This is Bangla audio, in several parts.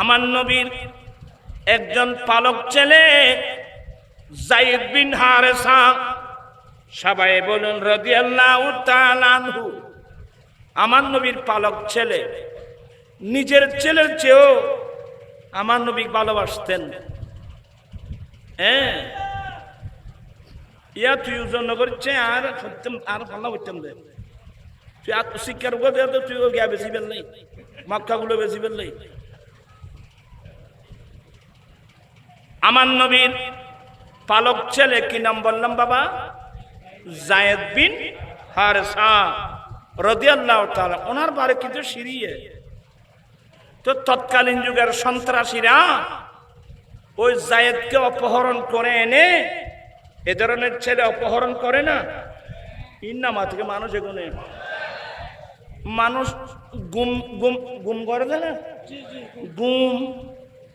আমার নবীর একজন পালক ছেলে, জাইদ বিন হারেসা, সবাই বলুন রাদিয়াল্লাহু তাআলা আনহু, আমার নবীর পালক ছেলে, নিজের ছেলের চেয়েও আমার নবী ভালোবাসতেন। হ্যাঁ? ইয়া তুই জন্য করছে, আর সত্যম আর ভালো করতাম দে তুই আর শিক্ষার উপর তুই গিয়া বেশি বেল নেই মক্কাগুলো বেশি বেল নেই আমার নবীর পালক ছেলে কি নাম বললাম বাবা? জায়েদ বিন হারসা রদিয়াল্লাহ ওনার বারে কিন্তু সিরিয়ে। তো তৎকালীন যুগের সন্ত্রাসীরা ওই জায়েদকে অপহরণ করে এনে এ ধরনের ছেলে অপহরণ করে না। ইন্নামা থেকে মানুষ এগুনে। মানুষ গুম গুম গুম করে দেয় না গুম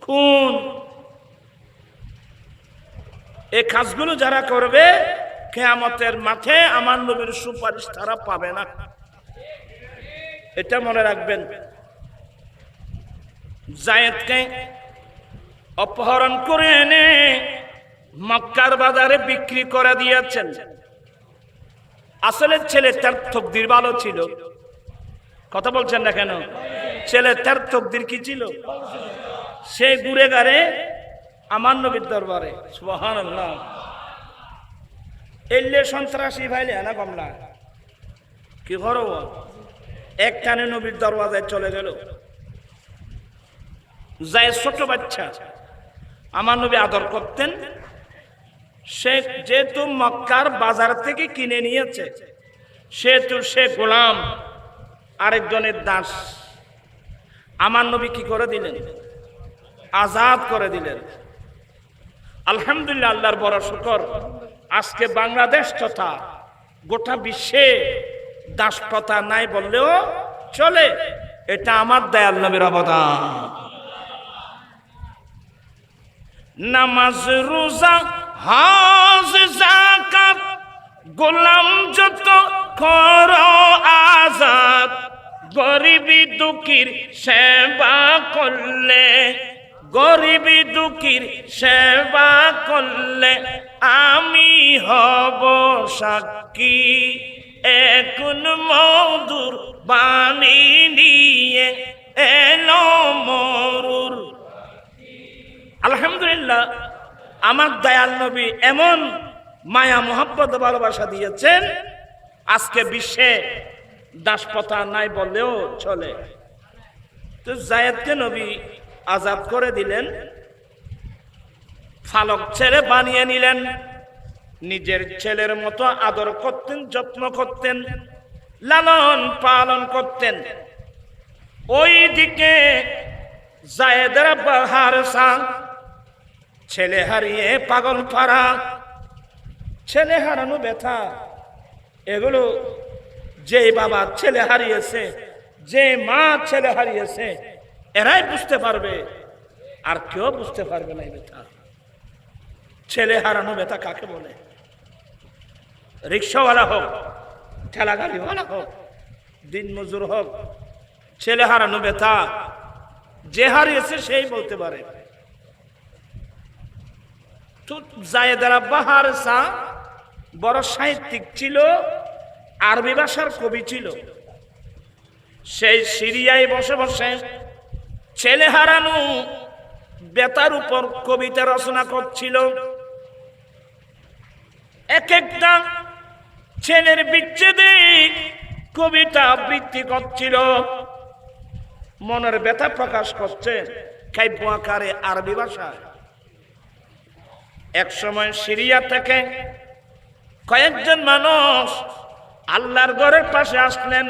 খুন। এই কাজগুলো যারা করবে, কেয়ামতের মাঠে আমার নবীর সুপারিশ তারা পাবে না। এটা মনে রাখবেন। জায়েদকে অপহরণ করে এনে মক্কার বাজারে বিক্রি করে দিয়েছেন। আসলে ছেলে তার তকদির ভালো ছিল। কথা বলছেন না কেন? ছেলে তার তকদির কি ছিল? সে ঘুরে গারে আমার নবীর দরবারে। সুবহান এলে সন্ত্রাসী ভাইলে না কমলা কি করো এক টানে নবীর দরওয়াজায় চলে গেল। যায় ছোট বাচ্চা, আমার নবী আদর করতেন। সে যেহেতু মক্কার বাজার থেকে কিনে নিয়েছে, সেহেতু সে গোলাম, আরেকজনের দাস। আমার নবী কি করে দিলেন? আজাদ করে দিলেন। আলহামদুলিল্লাহ, আল্লাহর বড় শুকর। আজকে বাংলাদেশ তথা গোটা বিশ্বে দাসপ্রথা নাই বললেও চলে। এটা আমার দয়াল নবীর অবদান। নামাজ, রোজা, হাজ জাকাত গোলাম যত কর আজাদ, গরিবি দুঃখীর সেবা করলে গরিবি দুঃখীর সেবা করলে আমি হব সাক্ষী। এখন মধুর বাণী নিয়ে এলো মরুর। আলহামদুলিল্লাহ, আমার দয়াল নবী এমন মায়া, মোহাব্বত, ভালোবাসা দিয়েছেন, আজকে বিশ্বে দাসপথা নাই বললেও চলে। তো জায়েদকে নবী আজাদ করে দিলেন, ফালক ছেলে বানিয়ে নিলেন, নিজের ছেলের মতো আদর করতেন, যত্ন করতেন, লালন পালন করতেন। ওই দিকে ছেলে হারিয়ে পাগল পাড়া, ছেলে হারানো ব্যথা, এগুলো যে বাবা ছেলে হারিয়েছে, যে মা ছেলে হারিয়েছে এরাই বুঝতে পারবে। আর কেউ বুঝতে পারবে না এই ছেলে হারানো ব্যথা কাকে বলে? রিক্সাওয়ালা হোক ঠেলা গাড়িওয়ালা হোক দিন মজুর হোক, ছেলে হারানো ব্যথা, যে হারিয়েছে সেই বলতে পারে। জায়েদারা বাহার সা বড় সাহিত্যিক ছিল, আরবি ভাষার কবি ছিল। সেই সিরিয়ায় বসে বসে ছেলে হারানো বেতার উপর কবিতা রচনা করছিল। এক একটা ছেলের বিচ্ছেদে কবিতা আবৃত্তি করছিল। মনের ব্যথা প্রকাশ করছে কাব্য আকারে আরবি ভাষায়। এক সময় সিরিয়া থেকে কয়েকজন মানুষ আল্লাহর ঘরের পাশে আসলেন।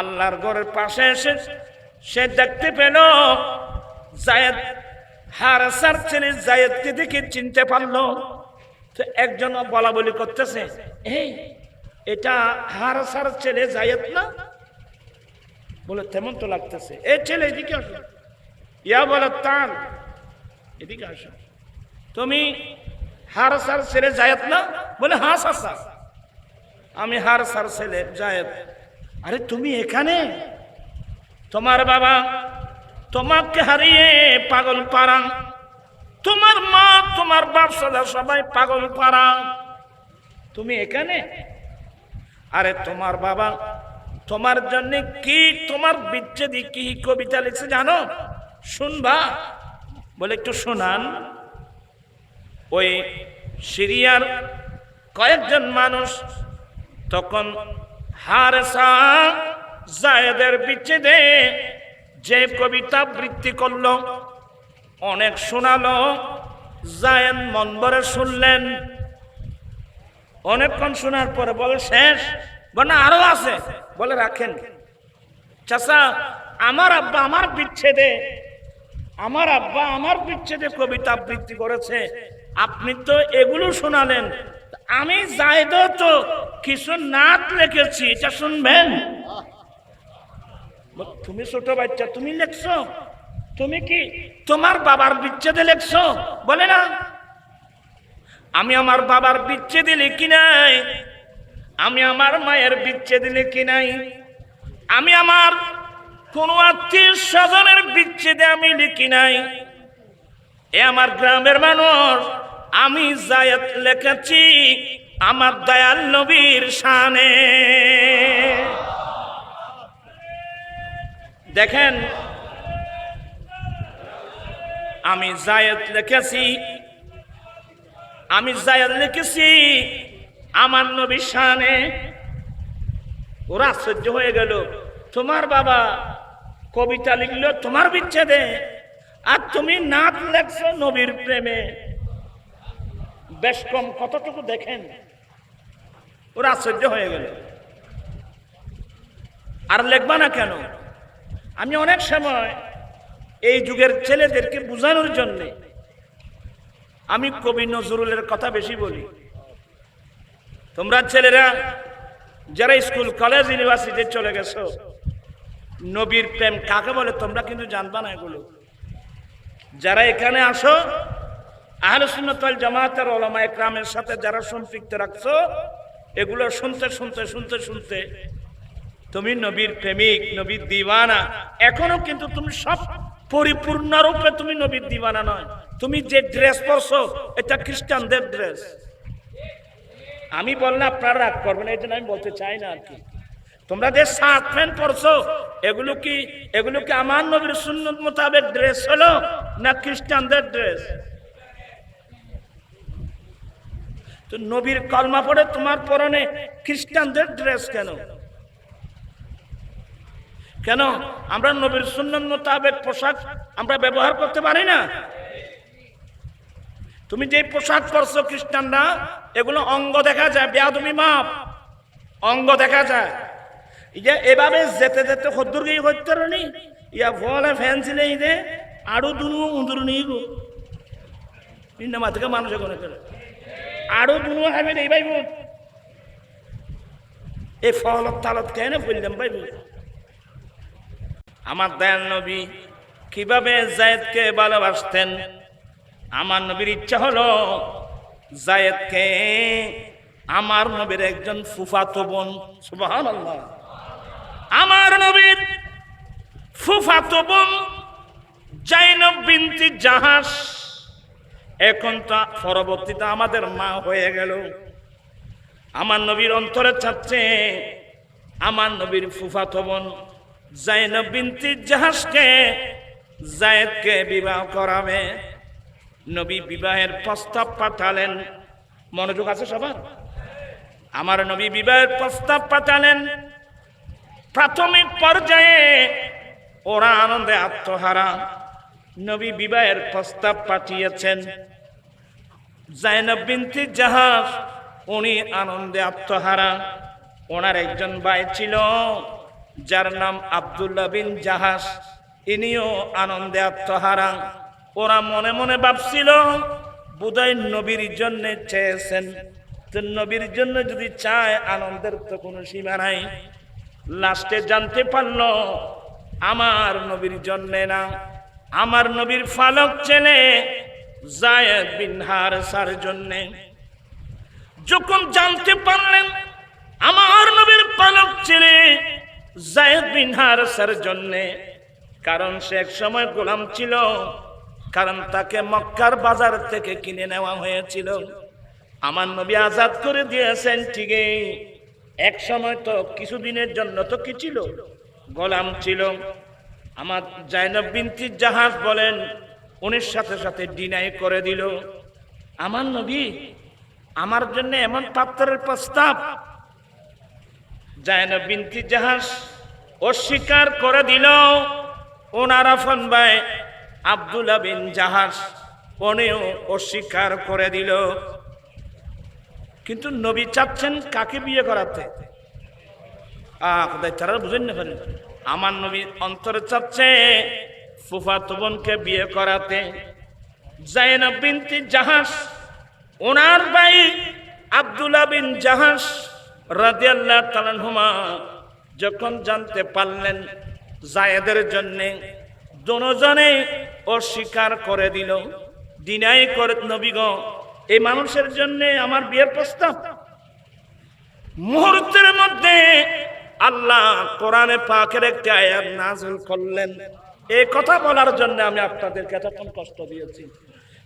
আল্লাহর ঘরের পাশে এসে সে দেখতে পেল জায়েদ হারাসার ছেলে জায়েদকে দেখে চিনতে পারল। তো একজন বলা বলি করতেছে, এই, এটা হারাসার ছেলে জায়েদ না? বলে, তেমন তো লাগতেছে। এ ছেলে এদিকে আসো। ইয়া বলে তার এদিকে আসো। তুমি হারসার ছেলে জায়েদ না? বলে হ্যাঁ সাসা আমি হারসার ছেলে জায়েদ। আরে, তুমি এখানে? তোমার বাবা তোমাকে হারিয়ে পাগল পারা তোমার মা, তোমার বাপ সদা সবাই পাগল পারা তুমি এখানে? আরে তোমার বাবা, তোমার জন্য কি, তোমার বিচ্ছেদি কি কবিতা লিখছে জানো? শুনবা? বলে একটু শোনান। ওই সিরিয়ার কয়েকজন মানুষ তখন হারসা জায়েদের বিচ্ছেদে যে কবিতা বৃত্তি করল, অনেক শোনালো। জায়েদ মন ভরে শুনলেন। অনেকক্ষণ শোনার পরে বলে, শেষ। বলে, আরও আছে। বলে, রাখেন। চাচা, আমার আব্বা আমার বিচ্ছেদে, আমার আব্বা আমার বিচ্ছেদে কবিতা আবৃত্তি করেছে। আপনি তো এগুলো শোনালেন। আমি যাইদ তো কিছু নাট লিখেছি এটা শুনবেন? তুমি ছোট বাচ্চা, তুমি লেখছো? তুমি কি তোমার বাবার বিচ্ছেদে লেখছো? বলে না। আমি আমার বাবার বিচ্ছেদে লিখি নাই। আমি আমার মায়ের বিচ্ছেদে লিখি নাই। আমি আমার কোন আত্মীয় স্বজনের বিচ্ছেদে আমি লিখি নাই। এ আমার গ্রামের মানুষ, আমি জায়ত লেখেছি আমার দয়াল নবীর শানে। দেখেন, আমি জায়ত লিখেছি, আমি জায়ত লিখেছি, আমার নবী শানে। ওরা আশ্চর্য হয়ে গেল, তোমার বাবা কবিতা লিখলো তোমার বিচ্ছেদে, আর তুমি নাচ লেখছো নবীর প্রেমে। বেশ কম কতটুকু দেখেন, ওরা আশ্চর্য হয়ে গেল। আর লেখবা না কেন? আমি অনেক সময় এই যুগের ছেলেদেরকে বোঝানোর জন্য আমি কবি নজরুলের কথা বেশি বলি। তোমরা ছেলেরা, যারা স্কুল, কলেজ ইউনিভার্সিটি চলে গেছো, নবীর প্রেম কাকে বলে তোমরা কিন্তু জানবা না এগুলো। যারা এখানে আসো, আহলে সুন্নতল জামাতের ওলামা একরামের সাথে যারা সম্পৃক্ত রাখছো, এগুলো শুনতে শুনতে শুনতে শুনতে তুমি নবীর প্রেমিক, নবীর দিওয়ানা। এখনও কিন্তু তুমি সব পরিপূর্ণ রূপে তুমি নবীর দিওয়ানা নয়। তুমি যে ড্রেস পরছো, এটা খ্রিস্টানদের ড্রেস আমি বললে আপনারা রাগ করবেন এটা আমি বলতে চাই না আর কি তোমরা যে শার্ট প্যান্ট পরছো, এগুলো কি এগুলো কি আমার নবীর সুন্নত মোতাবেক ড্রেস হলো, না খ্রিস্টানদের ড্রেস তো নবীর কলমা পড়ে তোমার পরনে খ্রিস্টানদের ড্রেস কেন? কেন? আমরা নবীর সুন্নত মোতাবেক পোশাক আমরা ব্যবহার করতে পারি না। তুমি যে পোশাক পরছো খ্রিস্টানরা, এগুলো অঙ্গ দেখা যায় বেয়াদমি মাপ। অঙ্গ দেখা যায়। ইয়া এভাবে যেতে যেতে সদ্দুর গিয়ে করতে নি? ইয়া ফলে ফ্যান্সিলে ইদে আরও দুনু উঁদুর নিয়ে গো ইন্না মাথকে মানুষ করে করে আরও দুনু হাবে নেই ভাইব এই ফলত তালত কেন বললাম ভাইব আমার দয়াল নবী কীভাবে জায়েদকে ভালোবাসতেন? আমার নবীর ইচ্ছা হলো জায়েদকে আমার নবীর একজন ফুফাতো বোন সুবহান আমার নবীর ফুফাতো বোন জাইনব বিনতি জাহাজ এখন তো পরবর্তীতে আমাদের মা হয়ে গেল। আমার নবীর অন্তরে চাচ্ছে আমার নবীর ফুফাতো বোন। জাহাজকে বিবাহ করাবে। নবী বিবাহের প্রস্তাব পাঠালেন। মনোযোগ আছে সবার? আমার নবী বিবাহের প্রস্তাব পাঠালেন। প্রাথমিক পর্যায়ে ওরা আনন্দে আত্মহারা। নবী বিবাহের প্রস্তাব পাঠিয়েছেন। জাইনব জাহাজ, উনি আনন্দে আত্মহারা। ওনার একজন ভাই ছিল যার নাম আবদুল্লাহ বিন জাহাজ ইনিও আনন্দে আত্মহারা। ওরা মনে মনে ভাবছিল, বোধহয় নবীর জন্যে চেয়েছেন। নবীর জন্য যদি চায়, আনন্দের তো কোনো সীমা নাই। লাস্টে জানতে পারল, আমার নবীর জন্যে না। আমার নবীর ফালক ছেলে জায়দ বিন হারসার জন্যে। যখন জানতে পারলেন, আমার নবীর পালক ছেলে জায়দ বিন হারসার জন্যে, কারণ সে এক সময় গোলাম ছিল, কারণ তাকে মক্কার বাজার থেকে কিনে নেওয়া হয়েছিল। আমার নবী আজাদ করে দিয়েছেন ঠিকই, এক সময় তো কিছুদিনের জন্য তো কি ছিল? গোলাম ছিল। আমার জাইনব বিনতি জাহাজ বলেন, উনির সাথে সাথে ডিনাই করে দিল। আমার নবী, আমার জন্য এমন পাত্রের প্রস্তাব জায়নব বিনতি জাহাজ অস্বীকার করে দিল। ওনার আফন ভাই আবদুল্লা বিন জাহাজ উনিও অস্বীকার করে দিল। কিন্তু নবী চাচ্ছেন কাকে বিয়ে করাতে? কোথায় তারা বুঝেন না আমার নবী অন্তরে চাচ্ছে ফুফাতো বোনকে বিয়ে করাতে। জাইনব বিনতি জাহাজ ওনার ভাই আব্দুল্লাহ বিন জাহাজ তালানহুমা যখন জানতে পারলেন জায়েদের জন্যে দুজনে অস্বীকার করে দিল ডিনাই করে নবীগ এই মানুষের জন্য আমার বিয়ের প্রস্তাব। মুহূর্তের মধ্যে আল্লাহ কোরআনে পাকের একটি আয়াত নাযিল করলেন। এই কথা বলার জন্য আমি আপনাদেরকে এতক্ষণ কষ্ট দিয়েছি।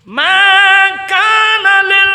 মা কানা লিল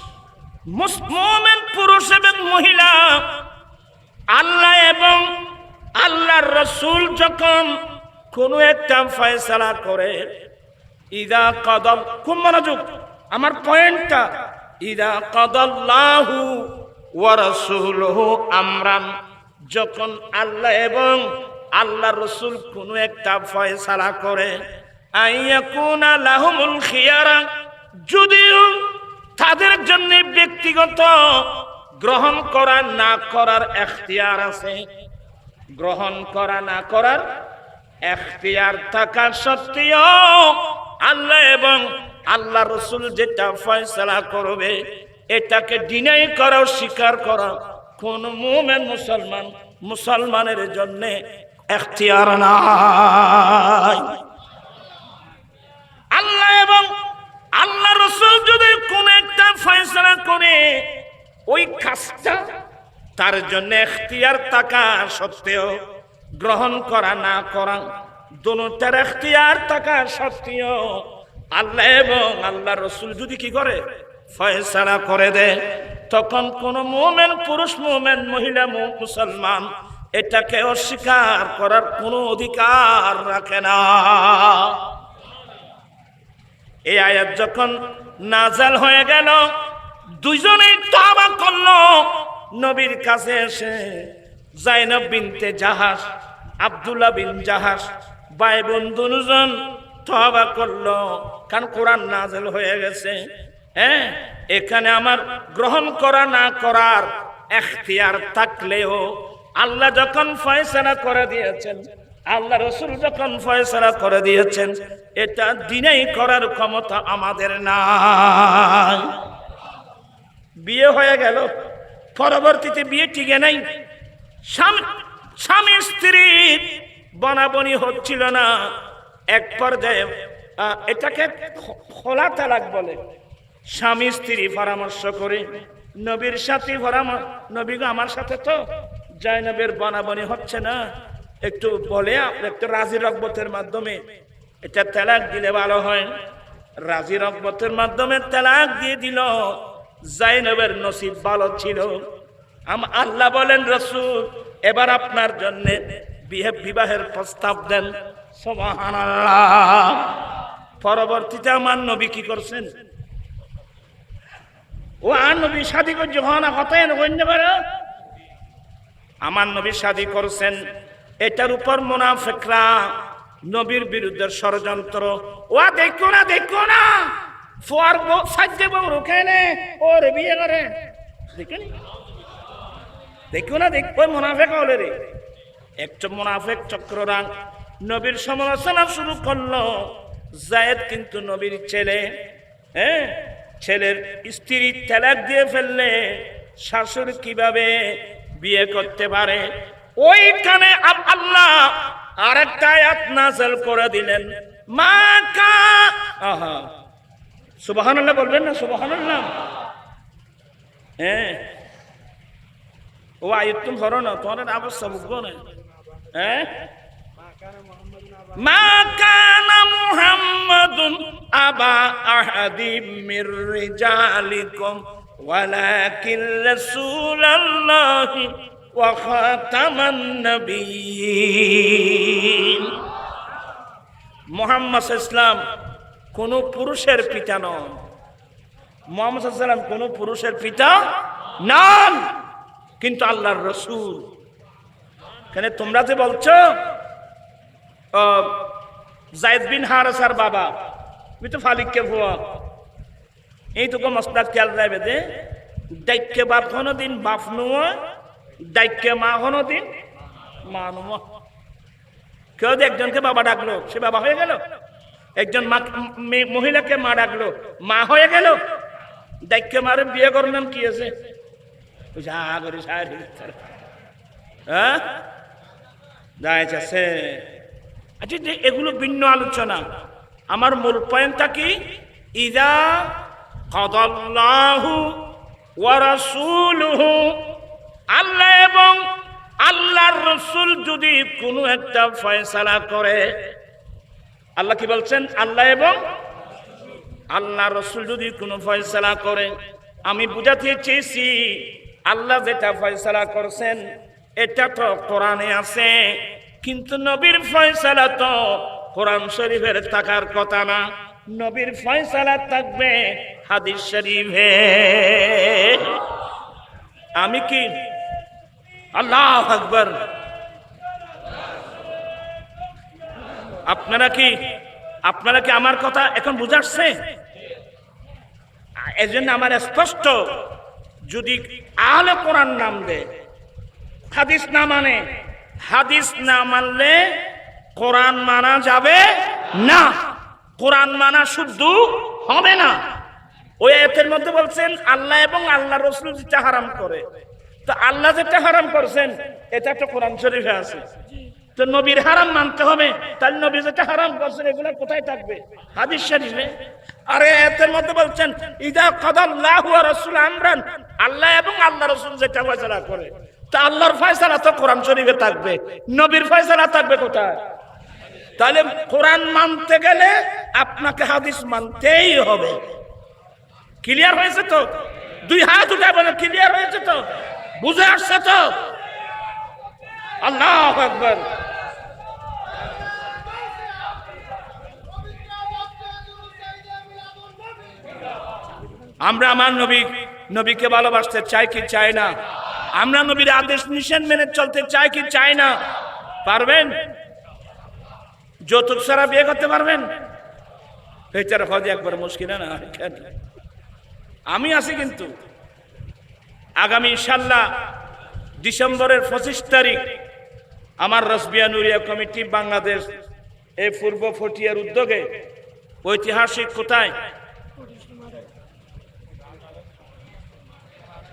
পুরুষ এবং মহিলা, আল্লাহ এবং আল্লাহর রসুল যখন কোনো একটা ফয়সালা করে, ইদা কদল খুব মনোযোগ, আমার পয়েন্টটা, ইদা কদল্লাহু ওয়া রাসূলুহু আমরান, যখন আল্লাহ এবং আল্লাহ রসুল কোনো একটা ফয়সালা করে, আইয়াকুনা লাহুমুল খিয়ারা, যদিও তাদের জন্য ব্যক্তিগত গ্রহণ করা না করার এখতিয়ার আছে। গ্রহণ করা না করার এখতিয়ার থাকা সত্ত্বেও আল্লাহ এবং আল্লাহ রসুল যেটা ফয়সলা করবে, এটাকে ডিনাই করা, স্বীকার করা কোন মোমেন মুসলমান, মুসলমানের জন্য এখতিয়ার নাই। আল্লাহ এবং আল্লাহ রসুল যদি কোন একটা ফয়সলা করে, ওই কাজটা তার জন্য এখতিয়ার থাকা সত্ত্বেও গ্রহণ করা না করা দোনোটার এখতিয়ার থাকা সত্ত্বেও আল্লাহ এবং আল্লাহ রসুল যদি কি করে, ফয়সালা করে দেয়, তখন কোন মোমেন পুরুষ, মোমেন মহিলা মুসলমান এটাকে অস্বীকার করার কোনো অধিকার রাখে না। এই আয়াত যখন নাজাল হয়ে গেল দুইজনেই তাবা করল। নবীর কাছে এসে জাইনব বিনতে জাহাজ আব্দুল্লাহ বিন জাহাজ ভাই বন্ধু দুজন তবা করল। কারণ কোরআন নাজেল হয়ে গেছে হ্যাঁ? এখানে আমার গ্রহণ করা না করার এখতিয়ার থাকলেও আল্লাহ যখন ফয়সালা করে দিয়েছেন, আল্লাহ রসুল যখন ফয়সালা করে দিয়েছেন এটা দিনেই করার ক্ষমতা আমাদের নাই। বিয়ে হয়ে গেল, পরবর্তীতে বিয়ে টিকে নাই। স্বামী স্ত্রী বনাবনি হচ্ছিল না। এক পর্যায়ে এটাকে খোলা তালাক বলে। স্বামী স্ত্রী পরামর্শ করে, নবীর সাথে পরামর্শ নবী আমার সাথে তো, জয়নবের বনাবনি হচ্ছে না। একটু বলে একটু রাজি রকবতের মাধ্যমে এটা তেলাক দিলে ভালো হয়। রাজি রকবতের মাধ্যমে তেলাক দিয়ে দিল। জাইনবের নসিব ভালো ছিল। আম আল্লাহ বলেন, রসুল, এবার আপনার জন্য বিহে বিবাহের প্রস্তাব দেন। পরবর্তীতে আমার নবী কি করছেন? ও আর নবী শাদি করছে, হন হতায় গণ্য আমার নবী শাদি করছেন। এটার উপর মোনাফেকরা নবীর বিরুদ্ধে ষড়যন্ত্র। ও দেখো না দেখো না। ফোয়ার সাজ্জে বউ রুখে নে, ওর বিয়ে করে। দেখেনি দেখো না, দেখ, ওই মোনাফেক হলে রে। একটা মোনাফেক চক্ররাং নবীর সমালোচনা শুরু করল। জায়েদ কিন্তু নবীর ছেলে হ্যাঁ? ছেলের স্ত্রী তেলাক দিয়ে ফেললে শাশুর কীভাবে বিয়ে করতে পারে? ওইখানে আল্লাহ আরেকটা আয়াত নাযিল করে দিলেন। মা কা আহা। সুবহানাল্লাহ বলবেন না, সুবহানাল্লাহ। হ্যাঁ। ও আয়ুত তুমি ধরো না, তোমার অবস্থা বুঝব না। হ্যাঁ। মা কানা মুহাম্মাদুন আবা আহাদিম মির রিজালিকুম, ওয়ালাকিন রাসূলুল্লাহি খাতামান নবিয়্যিন মুহাম্মদ ইসলাম কোন পুরুষের পিতা নন। মোহাম্মদ সাল্লাম কোন পুরুষের পিতা নন। কিন্তু আল্লাহর রসুল। কেন তোমরা যে বলছো জায়দ বিন হারাসার বাবা আমি তো ফালিককে ভুয়া। এই তোকে মসলাদ খেয়াল যাবে যে দায়িত্বে বাপ কোনো দিন বাপ নুয়া দায়িত্বে মা কোনো দিন কেউ যদি একজনকে বাবা ডাকলো, সে বাবা হয়ে গেল? একজন মহিলাকে মা ডাকলো, মা হয়ে গেল? দায়িত্ব মারে বিয়ে করলাম কি আছে? হ্যাঁ? আচ্ছা যে এগুলো ভিন্ন আলোচনা। আমার মূল পয়েন্টটা কি? ইদা কদাল্লাহু ওয়া আল্লাহ এবং আল্লাহর রসুল যদি কোনো একটা ফয়সালা করে, আল্লাহ কি বলছেন? আল্লাহ এবং আল্লাহ রসুল যদি কোনো ফয়সালা করে, আমি বুঝাতে চেয়েছি আল্লাহ যেটা ফয়সালা করছেন, এটা তো কোরআনে আছে, কিন্তু নবীর ফয়সালা তো কোরআন শরীফের থাকার কথা না। নবীর ফয়সালা থাকবে হাদিস শরীফে। আমি কি আল্লাহ আকবর। আপনারা কি আপনারা কি আমার কথা এখন বুঝাচ্ছে এজন্য আমার স্পষ্ট, যদি আহলে কোরআন নাম দে হাদিস না মানে হাদিস না মানলে কোরআন মানা যাবে না। কোরআন মানা শুদ্ধ হবে না। ওই আয়াতের মধ্যে বলছেন, আল্লাহ এবং আল্লাহ রসুল যেটা হারাম করে তো আল্লাহ যেটা হারাম করছেন, এটা তো কোরআন শরীফে আছে। তো নবীর হারাম মানতে হবে, তাহলে নবী যেটা হারাম করছেন, এগুলো কোথায় থাকবে? হাদিস শরীফে। আরে এতের মধ্যে বলছেন, ইদা কদাল্লাহু ওয়া রাসূল আমরান। আল্লাহ এবং আল্লাহ রাসূল যেটা ফয়সালা করে। তা আল্লাহর ফয়সালা তো কোরআন শরীফে থাকবে। নবীর ফয়সালা থাকবে কোথায়? তাহলে কোরআন মানতে গেলে আপনাকে হাদিস মানতেই হবে। ক্লিয়ার হয়েছে তো? দুই হাত উঠে বলে ক্লিয়ার হয়েছে তো? বুঝে আসছে তো? আল্লাহ আকবর। আমরা আমার নবী, নবীকে ভালোবাসতে চাই কি চাই না? আমরা নবীর আদেশ নিষেধ মেনে চলতে চাই কি চাই না? পারবেন? যৌতুক ছাড়া বিয়ে করতে পারবেন? বেচারা হজে একবার মুশকিল না? আমি আছি কিন্তু। আগামী ইনশাল্লাহ ডিসেম্বরের পঁচিশ তারিখ আমার রসবিয়া নুরিয়া কমিটি বাংলাদেশ এই পূর্ব ফটিয়ার উদ্যোগে ঐতিহাসিক কোথায়?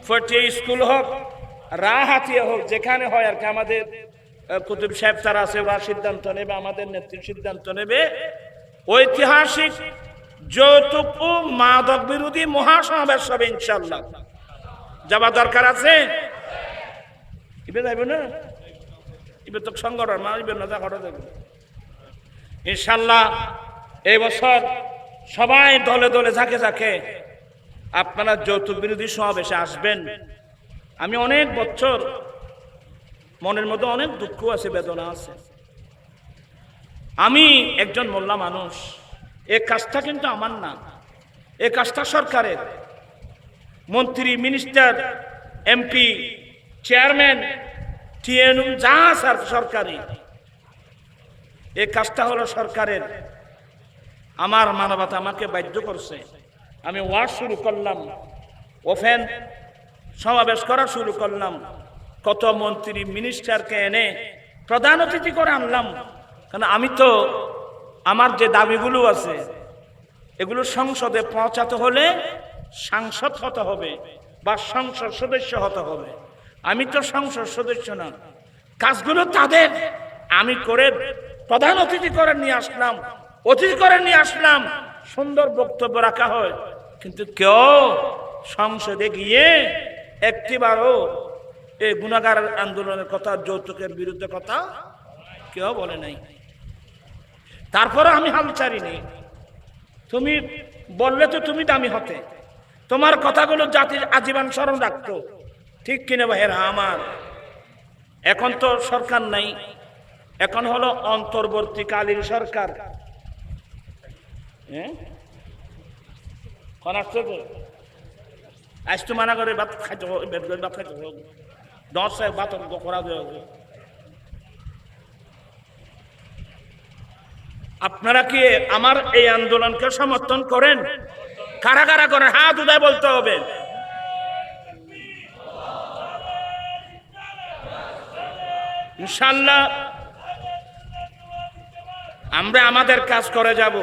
ফটিয়া স্কুল হোক, রাহাতিয়া হোক, যেখানে হয় আর কি আমাদের কুতুব সাহেব তারা আছে, ওরা সিদ্ধান্ত নেবে, আমাদের নেতৃত্ব সিদ্ধান্ত নেবে। ঐতিহাসিক যৌতুক ও মাদক বিরোধী মহাসমাবেশ হবে ইনশাল্লাহ যাবার দরকার আছে? ইবে যাইব না? ইবে তো সংগঠন, মা ইবে না, যা ঘটে ইনশাল্লাহ এই বছর সবাই দলে দলে ঝাঁকে ঝাঁকে আপনারা যৌতুক বিরোধী সমাবেশে আসবেন। আমি অনেক বছর মনের মধ্যে অনেক দুঃখ আছে, বেদনা আছে। আমি একজন মোল্লা মানুষ। এ কাজটা কিন্তু আমার না। এ কাজটা সরকারের। মন্ত্রী মিনিস্টার এমপি চেয়ারম্যান টিএনউ যা সরকারি। এ কাজটা হলো সরকারের। আমার মানবতা আমাকে বাধ্য করছে। আমি ওয়ার্ড শুরু করলাম ওফেন সমাবেশ করা শুরু করলাম। কত মন্ত্রী মিনিস্টারকে এনে প্রধান অতিথি করে আনলাম। কারণ আমি তো, আমার যে দাবিগুলো আছে, এগুলো সংসদে পৌঁছাতে হলে সাংসদ হতে হবে বা সংসদ সদস্য হতে হবে। আমি তো সংসদ সদস্য না। কাজগুলো তাদের। আমি করে প্রধান অতিথি করে নিয়ে আসলাম। অতিথি করে নিয়ে আসলাম। সুন্দর বক্তব্য রাখা হয়। কিন্তু কেউ সংসদে গিয়ে একটিবারও এই গুণাগার আন্দোলনের কথা, যৌতুকের বিরুদ্ধে কথা কেউ বলে নাই। তারপরে আমি হাল ছাড়িনি। তুমি বললে তো তুমি দামি হতে। তোমার কথাগুলো জাতির আজীবন স্মরণ রাখতো। ঠিক কিনে ভাইয়েরা আমার? এখন তো সরকার নাই। এখন হলো অন্তর্বর্তীকালীন সরকার। হ্যাঁ? আজ তো মানা করে ভাত খাইতে ভাত খাইতে হবে। দশ ভাত করা আপনারা কি আমার এই আন্দোলনকে সমর্থন করেন? কারা কারা করেন হাত উদয় বলতে হবে। ইনশাল্লাহ, আমরা আমাদের কাজ করে যাব।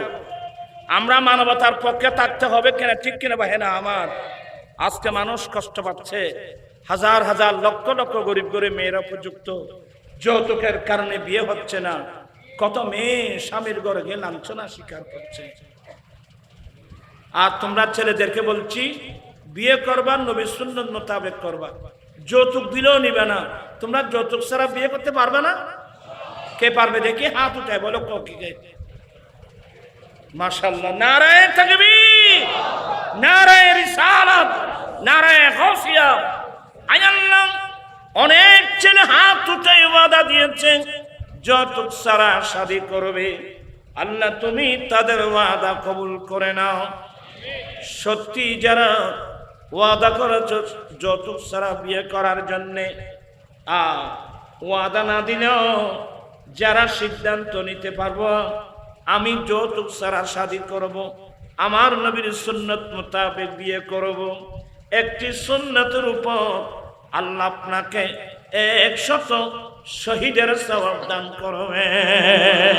আমরা মানবতার পক্ষে থাকতে হবে কেন, ঠিক কিনা বা না আমার। আজকে মানুষ কষ্ট পাচ্ছে। হাজার হাজার লক্ষ লক্ষ গরিব গরিব মেয়েরা উপযুক্ত। যৌতুকের কারণে বিয়ে হচ্ছে না। কত মেয়ে স্বামীর ঘরে গিয়ে লাঞ্ছনা স্বীকার করছে। আর তোমরা ছেলেদেরকে বলছি, বিয়ে করবা নবী সুন্নত মোতাবেক করবা। যৌতুক দিলেও নিবে না। তোমরা যৌতুক ছাড়া বিয়ে করতে পারবে না? কে পারবে দেখি? হাত উঠায় বলো কে মাশাল্লাহ নারায়ণ থাকবি রিসালাত নারায়ণ গৌসিয়া আয় আল্লাহ, অনেক ছেলে হাত উঠে ওয়াদা দিয়েছে, যৌতুক ছাড়া শাদি করবে। আল্লাহ তুমি তাদের ওয়াদা কবুল করে নাও। সত্যি যারা ওয়াদা করেছ যৌতুক ছাড়া বিয়ে করার জন্যে, আর ওয়াদা না দিলেও যারা সিদ্ধান্ত নিতে পারব, আমি যৌতুক ছাড়া শাদি করব, আমার নবীর সুন্নত মোতাবেক বিয়ে করব, একটি সুন্নতের উপর আল্লাহ আপনাকে একশত শহীদের সবাব দান করবেন।